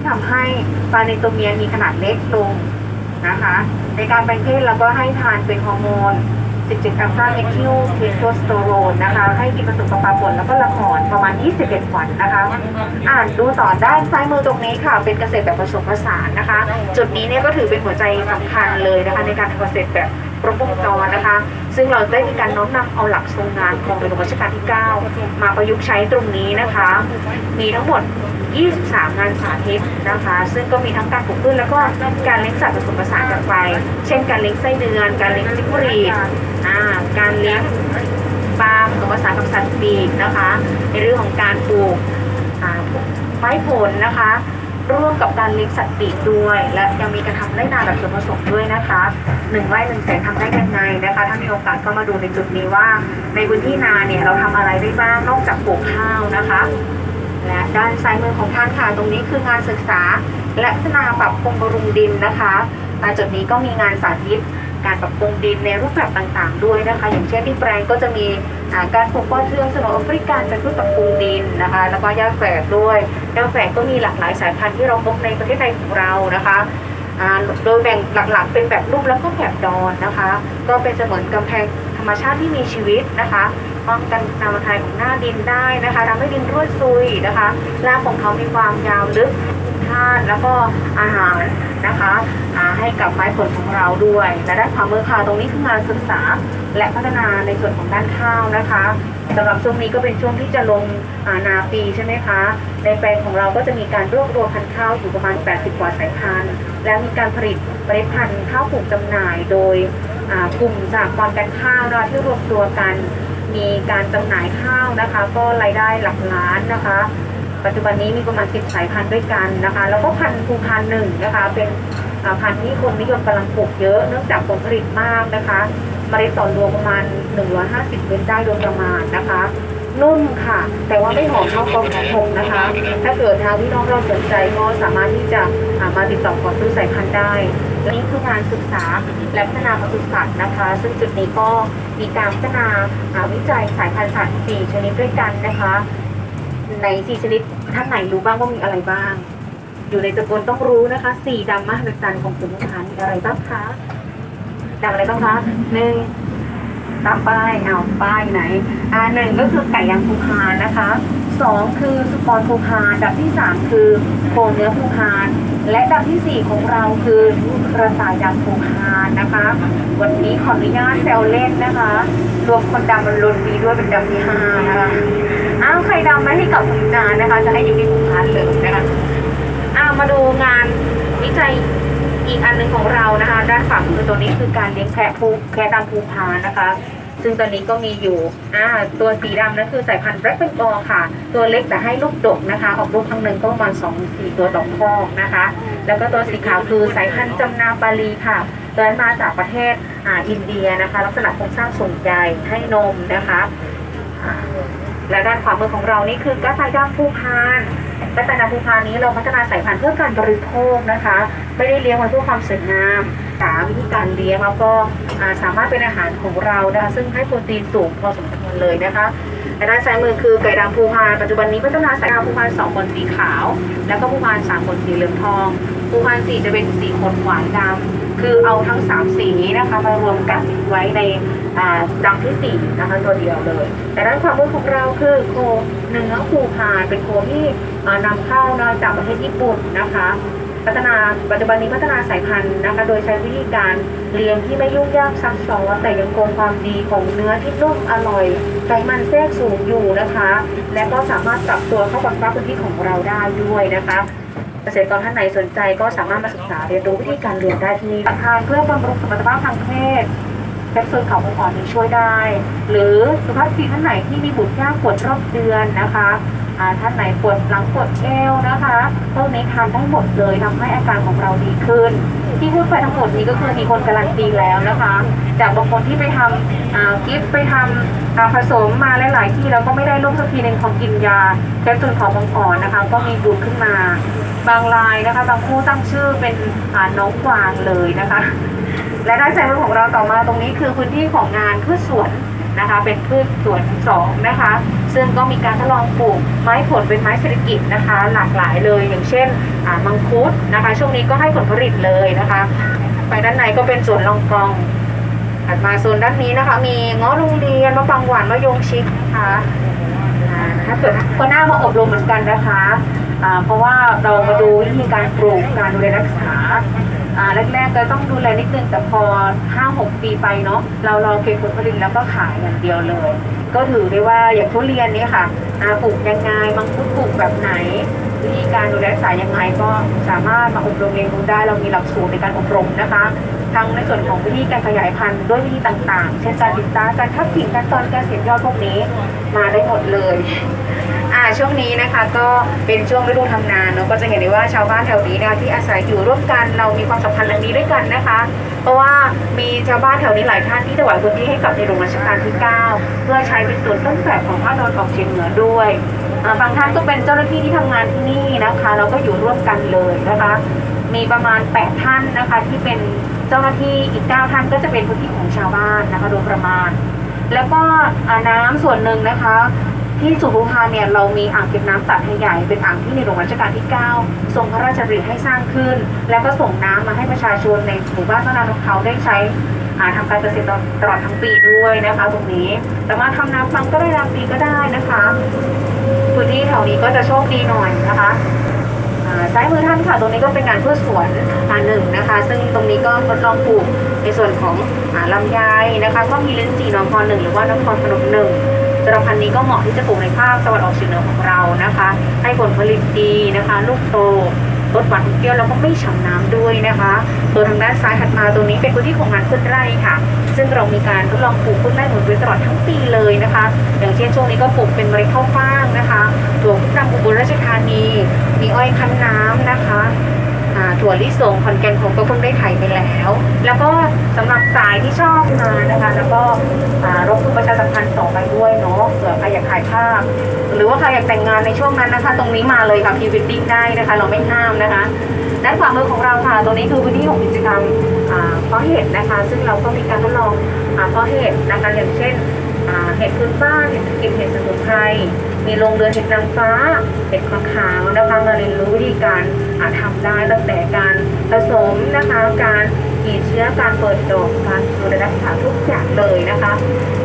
ที่ทำให้ปลาในตัวเมียมีขนาดเล็กลงนะคะ ในการแปลงเพศเราก็ให้ทานเป็นฮอร์โมน 17อัลฟาเมทิลเทสโทสเตอโรนนะคะ ให้กินผสมกับปลาป่นแล้วก็ละครประมาณ 21 วันนะคะ อ่านดูต่อด้านซ้ายมือตรงนี้ค่ะ เป็นเกษตรแบบผสมผสานนะคะ จุดนี้เนี่ยก็ถือเป็นหัวใจสำคัญเลยนะคะ ในการทำเกษตรแบบ ครบวงจรนะคะ ซึ่งเราได้มีการน้อมนำเอาหลักทรงงานของในหลวงรัชกาลที่ 9 มาประยุกต์ใช้ตรงนี้นะคะ มีทั้งหมด 23 งานสาธิตนะคะ ซึ่งก็มีทั้งการปลูกพืชแล้วก็การเลี้ยงสัตว์ผสมผสานกันไป เช่นการเลี้ยงไส้เดือน การเลี้ยงซิกรีดการเลี้ยงปลาผสมผสานกับสัตว์ปีกนะคะ ในเรื่องของการปลูกอ่าไม้ผลนะคะ ร่วมกับการเลี้ยงสัตว์ปีกด้วย และยังมีการทำไรนาแบบส่วนผสมด้วยนะคะหนึ่งไร่หนึ่งแสนทำได้ยังไงนะคะ ถ้ามีโอกาสก็มาดูในจุดนี้ว่า ในพื้นที่นาเนี่ยเราทำอะไรได้บ้างนอกจากปลูกข้าวนะคะ และด้านซ้ายมือของท่านค่ะตรงนี้คืองานศึกษา และพัฒนาปรับปรุงบำรุงดินนะคะอ่าจุดนี้ก็มีงานสาธิตการปรับปรุงดินในรูปแบบต่างๆ ด้วยนะคะ อย่างเช่นที่แปลงก็จะมี การปลูกปอเทืองสนว์แอฟริกันเป็นพืชปรับปรุงดินนะคะ แล้วก็หญ้าแฝกด้วยหญ้าแฝกก็มีหลากหลายสายพันธุ์ที่เราพบในประเทศไทยของเรานะคะโดยแบ่งหลักๆ เป็นแบบรูปแล้วก็แบบดอนนะคะ ก็เป็นเสมือนกำแพงธรรมชาติที่มีชีวิตนะคะป้องกันการระคายของหน้าดินได้นะคะทำให้ดินรั่วซุยนะคะรากของเขามีความยาวลึกธาตุแล้วก็อาหารนะคะให้กับไม้ผลของเราด้วยและด้านขวามือค่ะตรงนี้คืองานศึกษา และพัฒนาในส่วนของด้านข้าวนะคะสำหรับช่วงนี้ก็เป็นช่วงที่จะลงานาปีใช่ไหมคะ ในแปลงของเราก็จะมีการรวบรวมพันธุ์ข้าวอยู่ประมาณ 80 กว่าสายพันธุ์ และมีการผลิตเมล็ดพันธุ์ข้าวปลูกจำหน่ายโดยกลุ่มสหกรณ์การข้าวนะที่รวมตัวกัน มีการจำหน่ายข้าวนะคะ ก็รายได้หลักล้านนะคะ ปัจจุบันนี้มีประมาณ 10 สายพันธุ์ด้วยกันนะคะ แล้วก็พันธุ์ภูพานหนึ่งนะคะ เป็นพันธุ์ที่คนนิยมกำลังปลูกเยอะเนื่องจากผลผลิตมากนะคะ เมล็ดต่อรวงประมาณ150เมตรได้โดยประมาณนะคะ นุ่มค่ะ แต่ว่าไม่หอมเท่ากองหกนะคะ ถ้าเกิดทางพี่น้องเราสนใจก็สามารถที่จะามาติดต่อขอซื้อสายพันธุ์ได้นี่คืองานศึกษาและพัฒนาปศุสัตว์นะคะ ซึ่งจุดนี้ก็มีการพัฒนาาวิจัยสายพันธุ์สัตว์4ชนิดด้วยกันนะคะในสี่ชนิดท่านไหนรู้บ้างว่ามีอะไรบ้าง อยู่ในตะกลต้องรู้นะคะ สี่ดำมหัศจรรย์ของคุณลูกค้ามีอะไรบ้างคะ ดำอะไรบ้างคะหนึ่งตามป้ายเอาป้ายไหน อ่าหนึ่งก็คือไก่ยางภูพานนะคะสองคือสุกรภูพานดับที่สามคือโคเนื้อภูพานและดับที่สี่ของเราคือกระต่ายดำภูพานนะคะ วันนี้ขออนุญาตแซวเล่นนะคะ รวมคนดำมันลุนดีด้วยเป็นดำที่ห้านะคะอ้าวใครดำไม่ให้กลับคุณนานนะคะ จะให้อยู่ที่ภูพานเลยนะคะอ้าวมาดูงานวิจัย อีกอันหนึ่งของเรานะคะ ด้านขวามือตัวนี้คือการเลี้ยงแพะภูแพะดำภูพานนะคะ ซึ่งตอนนี้ก็มีอยู่อ่าตัวสีดำนั่นคือสายพันธุ์แบล็กเป็นกอค่ะ ตัวเล็กแต่ให้ลูกดกนะคะออกลูกครั้งหนึ่งก็ประมาณสองสี่ตัวต่อคอกนะคะ แล้วก็ตัวสีขาวคือสายพันธุ์จำนาบาลีค่ะตัวนั้มาจากประเทศอ่าอินเดียนะคะ ลักษณะโครงสร้างส่วนใหญ่ให้นมนะคะและด้านขวามือของเรานี่คือกระต่ายดำภูพาน ระต่าภูพานี้เราพัฒนาสายพันธุ์เพื่อการบริโภคนะคะ ไม่ได้เลี้ยงไว้เพื่อความสวยงามสามวิธีการเลี้ยงแล้วก็สามารถเป็นอาหารของเรานะคะซึ่งให้โปรตีนสูงพอสมควร เลยนะคะและด้านซ้ายมือคือไก่ดำภูพานปัจจุบันนี้พัฒนาสายดำภูพานสองขนสีขาว แล้วก็ภูพานสามขนสีเหลืองทองภูพานสี่จะเป็นสีขนหวานดำคือเอาทั้งสามสีนี้นะคะมารวมกันไว้ในอ่าดำที่สี่นะคะตัวเดียวเลย แต่ด้านขวามือของเราคือโคเนื้อภูพานเป็นโคที่นำเข้ามาจากประเทศญี่ปุ่นนะคะ พัฒนาปัจจุบันนี้พัฒนาสายพันธุ์นะคะ โดยใช้วิธีการเลี้ยงที่ไม่ยุ่งยากซับซ้อนแต่ยังคงความดีของเนื้อที่นุ่มอร่อยไขมันแทรกสูงอยู่นะคะ และก็สามารถปรับตัวเข้ากับสภาพพื้นที่ของเราได้ด้วยนะคะเกษตรกรท่านไหนสนใจก็สามารถมาศึกษาเรียนรู้วิธีการเลี้ยงได้ที่นี่ทานเพื่อบำรุงสมรรถภาพทางเพศแคปซูลเขาวงอ่อนนี้ช่วยได้ หรือสุภาพสตรีท่านไหนที่มีบุตรยากปวดรอบเดือนนะคะ ท่านไหนปวดหลังปวดเอวนะคะพวกนี้ทานได้หมดเลยทำให้อาการของเราดีขึ้น ที่พูดไปทั้งหมดนี้ก็คือมีคนการันตีแล้วนะคะ จากบางคนที่ไปทำกิฟต์ไปทำผสมมาหลาย ๆ ที่แล้วก็ไม่ได้ลูกสักทีหนึ่งของกินยาแคปซูลของวงอ่อนนะคะ ก็มีบุตรขึ้นมาบางรายนะคะบางคู่ตั้งชื่อเป็นน้องกวางเลยนะคะ และด้านซ้ายมือของเราต่อมาตรงนี้คือพื้นที่ของงานพืชสวน นะคะ เป็นพืชสวนสองนะคะ ซึ่งก็มีการทดลองปลูกไม้ผลเป็นไม้เศรษฐกิจนะคะ หลากหลายเลย อย่างเช่นมังคุดนะคะ ช่วงนี้ก็ให้ผลผลิตเลยนะคะ ไปด้านในก็เป็นสวนลองกองถัดมาโซนด้านนี้นะคะ มีงาะโรงเรียนมะปรางหวานมะยงชิดนะคะถ้าเกิดก็น่ามาอบรมเหมือนกันนะคะ เพราะว่าเรามาดูวิธีการปลูกการดูแลรักษา อ่าแรกๆก็ต้องดูแลนิดนึงแต่พอ5-6ปีไปเนาะเรารอเก็บผลผลิตแล้วก็ขายอย่างเดียวเลย ก็ถือได้ว่าอย่างทุเรียนนี้ค่ะอ่าปลูกยังไงมังคุดปลูกแบบไหนวิธีการดูแลรักษายังไงก็สามารถมาอบรมเรียนรู้ได้เรามีหลักสูตรในการอบรมนะคะ ทั้งในส่วนของวิธีการขยายพันธุ์ด้วยวิธีต่างๆ เช่นการติดตาการทับกิ่งการตอนการเสียบยอดพวกนี้มาได้หมดเลย ช่วงนี้นะคะก็เป็นช่วงฤดูทำนาเนาะก็จะเห็นได้ว่าชาวบ้านแถวนี้นะคะที่อาศัยอยู่ร่วมกันเรามีความสัมพันธ์อันนี้ด้วยกันนะคะ เพราะว่ามีชาวบ้านแถวนี้หลายท่านที่ถวายพื้นที่ให้กับในหลวงรัชกาลที่ 9 เพื่อใช้เป็นศูนย์ต้นแบบของภาคตะวันออกเฉียงเหนือด้วยบางท่านก็เป็นเจ้าหน้าที่ที่ทำงานที่นี่นะคะเราก็อยู่ร่วมกันเลยนะคะ มีประมาณ 8 ท่านนะคะที่เป็นเจ้าหน้าที่อีก 9 ท่านก็จะเป็นพื้นที่ของชาวบ้านนะคะโดยประมาณ แล้วก็น้ำส่วนหนึ่งนะคะ ที่สุรุพาเนี่ยเรามีอ่างเก็บน้ำตัดให้ใหญ่เป็นอ่างที่ในหลวงรัชกาลที่ 9 ทรงพระราชดำริให้สร้างขึ้น แล้วก็ส่งน้ำมาให้ประชาชนในหมู่บ้านต้นน้ำของเขาได้ใช้าทำการเกษตรตลอดทั้งปีด้วยนะคะตรงนี้แต่มาทำน้ำฟังก็ได้รางปีก็ได้นะคะพื้นที่แถวนี้ก็จะโชคดีหน่อยนะคะซ้ายมือท่านค่ะตรงนี้ก็เป็นงานพืชสวนอ่าหนึ่งนะคะ ซึ่งตรงนี้ก็ทดลองปลูกในส่วนของอลำไยนะคะ ก็มีลิ้นจี่นครหนึ่งหรือว่านครพนมหนึ่ง สำหรับพันธุ์นี้ก็เหมาะที่จะปลูกในภาคตะวันออกเฉียงเหนือของเรานะคะ ให้ผลผลิตดีนะคะ ลูกโตลดหวานเปรี้ยวแล้วก็ไม่ฉ่ำน้ำด้วยนะคะ ตัวทางด้านซ้ายถัดมาตรงนี้เป็นพื้นที่ของงานพืชไร่ค่ะ ซึ่งเรามีการทดลองปลูกพืชไร่หมุนเวียนตลอดทั้งปีเลยนะคะ อย่างเช่นช่วงนี้ก็ปลูกเป็นเมล็ดข้าวฟ่างนะคะถั่วพุทธอุบลราชธานี มีอ้อยคั้นน้ำนะคะ ถั่วลิสงขอนแก่นผมก็เพิ่งได้ไถไปแล้ว แล้วก็สำหรับสายที่ชอบมานะคะ แล้วก็รบกวนประชาสัมพันธ์ต่อไปด้วยเนาะเผื่อใครอยากถ่ายภาพ หรือว่าใครอยากแต่งงานในช่วงนั้นนะคะ ตรงนี้มาเลยค่ะพรีเวดดิ้งได้นะคะ เราไม่ห้ามนะคะด้านขวามือของเราค่ะตรงนี้คือพื้นที่ของกิจกรรมอ่าเพาะเห็ดนะคะ ซึ่งเราก็มีการทดลองอ่าเพาะเห็ดนะคะอย่างเช่น เห็ดพื้นบ้านเห็ดก็บเห็ดสมุนไพรมีโรงเรือนเห็ดนางฟ้า เห็ดขาวขาวนะคะมาเรียนรู้วิธีการอ่าทำได้ตั้งแต่การผสมนะคะ การกีดเชื้อการเปิดดอกการดูแลรักษาทุกอย่างเลยนะคะ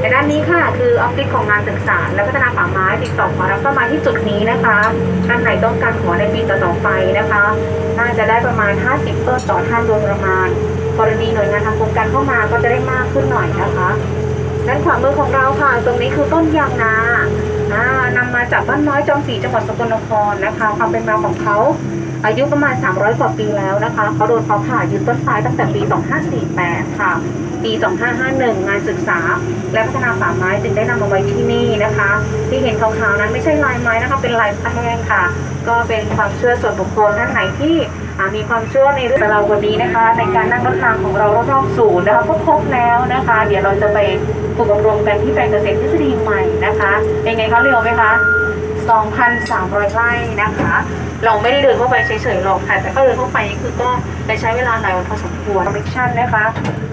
ในด้านนี้ค่ะคือออฟฟิศของงานศึกษา และพัฒนาป่าไม้ติดต่อขอรับเข้ามาที่จุดนี้นะคะท่านไหนต้องการขอในปีต่อๆไปนะคะ น่าจะได้ประมาณ 50ต้นต่อท่านโดยประมาณกรณีหน่วยงานทำโครงการเข้ามาก็จะได้มากขึ้นหน่อยนะคะ ด้านขวามือของเราค่ะ ตรงนี้คือต้นยางนาอ่านำมาจากบ้านน้อยจอมศรีจังหวัดสกลนครนะคะความเป็นมาของเขา อายุประมาณ 300 กว่าปีแล้วนะคะเขาโดนเขาผ่ายืนต้นตายตั้งแต่ปี 2548 ค่ะ ปี 2551 งานศึกษา และพัฒนาป่าไม้จึงได้นำมาไว้ที่นี่นะคะ ที่เห็นขาวๆนั้นไม่ใช่ลายไม้นะคะเป็นลายแป้งค่ะ ก็เป็นความเชื่อส่วนบุคคลท่านไหนที่มีความเชื่อในเรื่องเราวันนี้นะคะ ในการนั่งรถรางของเรารอบๆศูนย์นะคะก็ครบแล้วนะคะ เดี๋ยวเราจะไปฝึกอบรมกันที่แปลงเกษตรทฤษฎีใหม่นะคะเป็นไงคะเร็วไหมคะ2,300ไร่นะคะ เราไม่ได้เดินเข้าไปเฉยๆหรอกค่ะแต่ก็เดินเข้าไปนี่คือก็ได้ใช้เวลาหลายวันพอสมควรคอมมิชชั่นนะคะ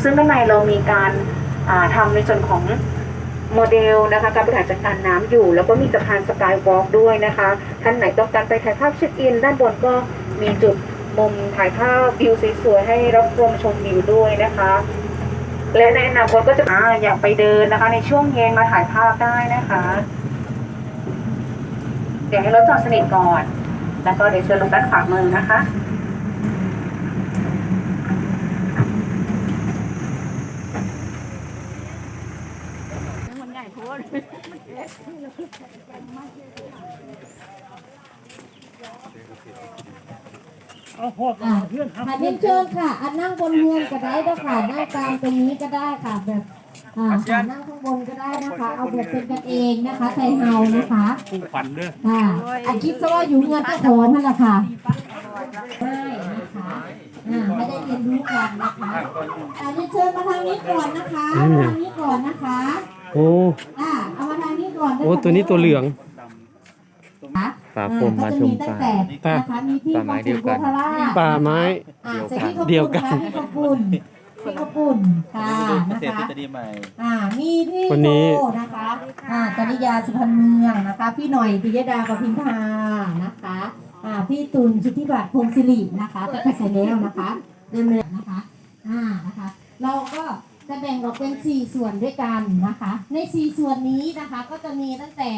ซึ่งด้านในเรามีการาทำในส่วนของโมเดลนะคะการบริหารจัดการน้ำอยู่ แล้วก็มีสะพานสกายวอล์กด้วยนะคะ ท่านไหนต้องการไปถ่ายภาพเช็คอิน ด้านบนก็มีจุดมุมถ่ายภาพวิวสวยๆให้รับชมชมวิวด้วยนะคะ และในอนาคตก็จะออยากไปเดินนะคะ ในช่วงเย็นมาถ่ายภาพได้นะคะ เดี๋ยวให้รถจอดสนิทก่อน แล้วก็เดี๋ยวเชิญลงด้านขวามือนะคะมันใหญ่โพดอะค่ะเรียนเชิญค่ะอันนั่งบนเรือนก็ได้ด้วยค่ะนั่งกลางตรงนี้ก็ได้ค่ะแบบ อ่าค่ะนั่งข้างบนก็ได้นะคะ เอาแบบเป็นกันเองนะคะไทยเฮานะคะคู่ขวัญเด้อค่ะอันคิดซะว่าอยู่เงินเจ้าของนั่นแหละค่ะได้นะคะอ่าให้ได้เรียนรู้กันนะคะอ่าเรียนเชิญมาทางนี้ก่อนนะคะมาทางนี้ก่อนนะคะโอ้อ่าเอามาทางนี้ก่อนได้โอ้ค่ะตัวนี้ตัวเหลืองค่ะป่าพรมมาชมอ่ป่าก็จะตั้งแต่นะคะมีพี่ป่าไม้เดียวกันของสิงห์โพธาราชป่าไม้อ่าสวัสดีขอบเดีคุยวณกันค่ะพี่ขอบคุณพี่ข้าวปุ่นค่ะดูเกนะ ษตรคะทฤษฎีใหม่ อ่ามีพี่วันนี้โตนะคะอ่าจริยาสุพรรณเมืองนะคะ พี่หน่อยปิยดาปพิมพานะคะอ่าพี่ตุลชุติบัตรพงศิรินะคะก็เสร็จแล้วนะคะเริ่มเลยนะคะอ่านะคะ เราก็จะแบ่งออกเป็น 4 ส่วนด้วยกันนะคะ ใน 4 ส่วนนี้นะคะก็จะมีตั้งแต่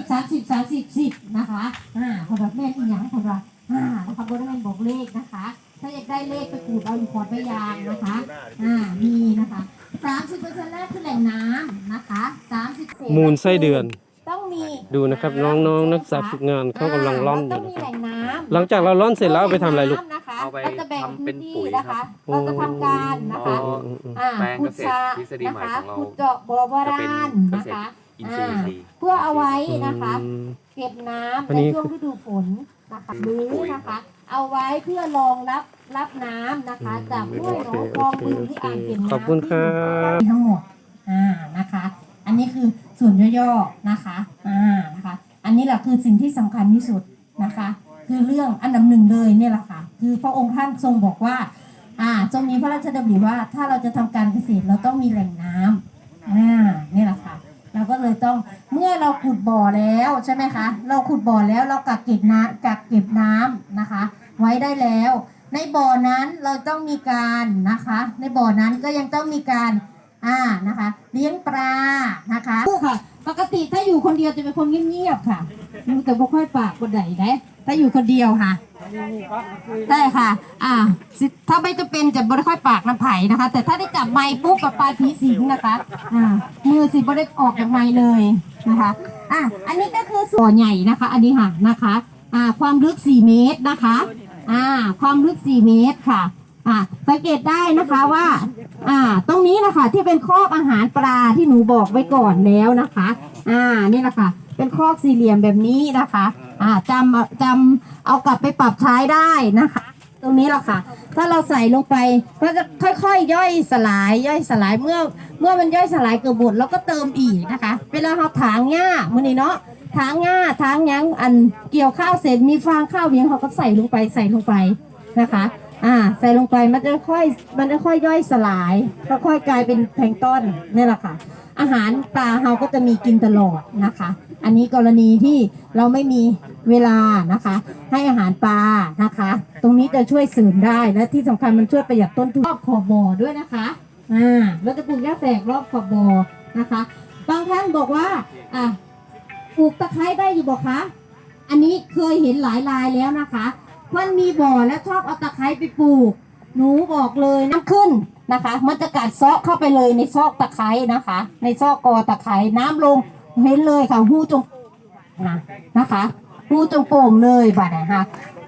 30 30 30 10นะคะอ่าคนละแม่นอีหยังคนละอ่านะคะบนแม่นบอกเลขนะคะ ถ้าอยากได้เลขไปขูดเอาอยู่ขอดใบยางนะคะ อ่า มีนะคะ30เปอร์เซ็นต์แรกคือแหล่งน้ำนะคะ30มูลไส้เดือน ต้องมีดูนะครับน้องๆนักศึกษาฝึกงานเขากำลังร่อนอต้อยู่งนะมีคแหรับล่งน้ำหลังจากเราร่อนเสร็จแล้วเอาไปทำอะไรลูกน้ำนะคะเอาไปเราจะแบ่งทำเป็นพื้นปุ๋ที่ยนะคะครับเราจะทำการนะคะอืมอืมอืมอ่าแปลงขุเกดษสตรระทฤษฎีนะใหม่คะของเราขุดเจาะบ่อบาจะเป็นดาลเกนะษตรคะอินทรีย์ดีเพื่อเอาไว้นะคะอืมเก็บน้ำอันในนี้ช่วงฤดูฝนนะคะหรือนะคะ เอาไว้เพื่อรองรับรับน้ำนะคะ จากห้วยหนองคลองบึงที่อ่างเก็บน้ำขอบคุณครับ ที่ทั้งหมดอ่านะคะ อันนี้คือส่วนย่อๆนะคะอ่านะคะ อันนี้แหละคือสิ่งที่สำคัญที่สุดนะคะ คือเรื่องอันดับหนึ่งเลยเนี่ยแหละค่ะคือพระองค์ท่านทรงบอกว่า อ่าทรงมีพระราชดำริว่าถ้าเราจะทำการเกษตรเราต้องมีแหล่งน้ำ อ่านี่แหละค่ะ เราก็เลยต้องเมื่อเราขุดบ่อแล้วใช่ไหมคะ เราขุดบ่อแล้วเรากักเก็บน้ำกักเก็บน้ำนะคะ ไว้ได้แล้ว ในบ่อนั้นเราต้องมีการนะคะ ในบ่อนั้นก็ยังต้องมีการอ่านะคะ เลี้ยงปลานะคะค่ะ ปกติถ้าอยู่คนเดียวจะเป็นคนเงียบๆค่ะอยู่แต่บ่ค่อยปากคนใดนะถ้าอยู่คนเดียวค่ะใช่ค่ะ อ่า ถ้าไม่จะเป็นจะบ่ค่อยปากน้ำไผ่นะคะ แต่ถ้าได้จับไม้ปุ๊บกับปลาผีสิงนะคะ อ่า มือสิบ่ได้ออกจากไม้เลยนะคะ อะอันนี้ก็คือส่วนใหญ่นะคะ อันนี้ค่ะนะคะ อ่า ความลึก 4 เมตรนะคะ อ่า ความลึก4เมตรค่ะ อ่าสังเกตได้นะคะว่า อ่า ตรงนี้นะคะที่เป็นคอกอาหารปลาที่หนูบอกไว้ก่อนแล้วนะคะ อ่า นี่แหละค่ะ เป็นคอกสี่เหลี่ยมแบบนี้นะคะ อ่าจำจำเอากลับไปปรับใช้ได้นะคะ ตรงนี้แหละค่ะ ถ้าเราใส่ลงไปก็จะค่อยๆ ย่อยสลาย ย่อยสลายเมื่อ เมื่อมันย่อยสลายเกือบหมดแล้วก็เติมอีกนะคะ เวลาเราถางหญ้ามื่อนี้เนาะ ถางหญ้าถางยังอันเกี่ยวข้าวเสร็จมีฟางข้าวเลี้ยงเขาก็ใส่ลงไปใส่ลงไปนะคะอ่าใส่ลงไปมันจะค่อยมันจะค่อยย่อยสลายก็ค่อยกลายเป็นแพลงต้นนี่แหละค่ะ อาหารปลาเราก็จะมีกินตลอดนะคะ อันนี้กรณีที่เราไม่มีเวลานะคะ ให้อาหารปลานะคะ ตรงนี้จะช่วยเสริมได้และที่สำคัญมันช่วยประหยัดต้นทุนรอบขอบบ่อด้วยนะคะอ่าเราจะปลูกหญ้าแฝกรอบขอบบ่อนะคะ บางท่านบอกว่าอะ ปลูกตะไคร้ได้อยู่บอกคะ อันนี้เคยเห็นหลายรายแล้วนะคะเพื่อนมีบ่อแล้วชอบเอาตะไคร้ไปปลูก หนูบอกเลยน้ำขึ้นนะคะ มันจะกัดซาะเข้าไปเลยในซอกตะไคร้นะคะ ในซอกกอตะไคร้น้ำลงเห็นเลยค่ะหูจงนะนะคะหูจงโป่งเลยบัดนะคะ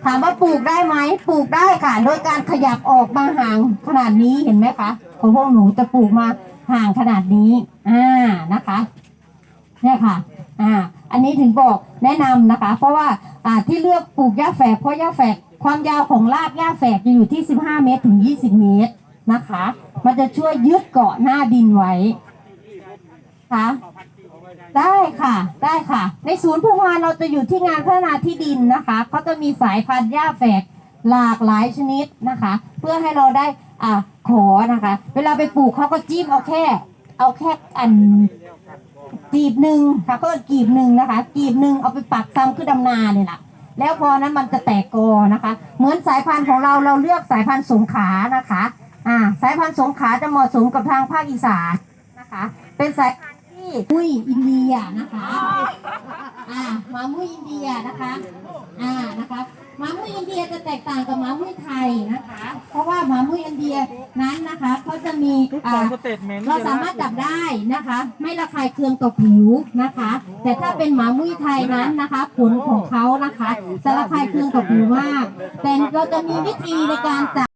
ถามว่าปลูกได้ไหมปลูกได้ค่ะ โดยการขยับออกมาห่างขนาดนี้เห็นไหมคะของพวกหนูจะปลูกมาห่างขนาดนี้อ่านะคะเนี่ยค่ะ อ่าอันนี้ถึงบอกแนะนำนะคะ เพราะว่าอ่าที่เลือกปลูกหญ้าแฝกเพราะหญ้าแฝกความยาวของรากหญ้าแฝกจะอยู่ที่ 15 เมตรถึง 20 เมตรนะคะ มันจะช่วยยึดเกาะหน้าดินไว้ค่ะได้ค่ะได้ค่ะ ในศูนย์ผู้งานเราจะอยู่ที่งานพัฒนาที่ดินนะคะเขาจะมีสายพันธุ์หญ้าแฝกหลากหลายชนิดนะคะ เพื่อให้เราได้อ่าขอนะคะ เวลาไปปลูกเขาก็จิ้มเอาแค่ เอาแค่อัน กีบหนึ่งค่ะก็กีบหนึ่งนะคะ กีบหนึ่งเอาไปปักซ้ำคือดำนาเนี่ยแหละแล้วพอนั้นมันจะแตกกอนะคะ เหมือนสายพันธุ์ของเราเราเลือกสายพันธุ์สงขานะคะอ่าสายพันธุ์สงขาจะเหมาะสมกับทางภาคอีสานนะคะ เป็นสายพันธุ์ที่อุ้ยอินเดียนะคะ อ่าหมามุ้ยอินเดียนะคะ อ่านะคะหมามุ้ยอินเดียจะแตกต่างกับหมามุ้ยไทยนะคะ เพราะว่าหมามุ้ยอินเดียนั้นนะคะเขาจะมีอ่าเราสามารถจับได้นะคะ ไม่ระคายเคืองต่อผิวนะคะ แต่ถ้าเป็นหมามุ้ยไทยนั้นนะคะขนของเขานะคะจะระคายเคืองต่อผิวมาก แต่เราจะมีวิธีในการจับ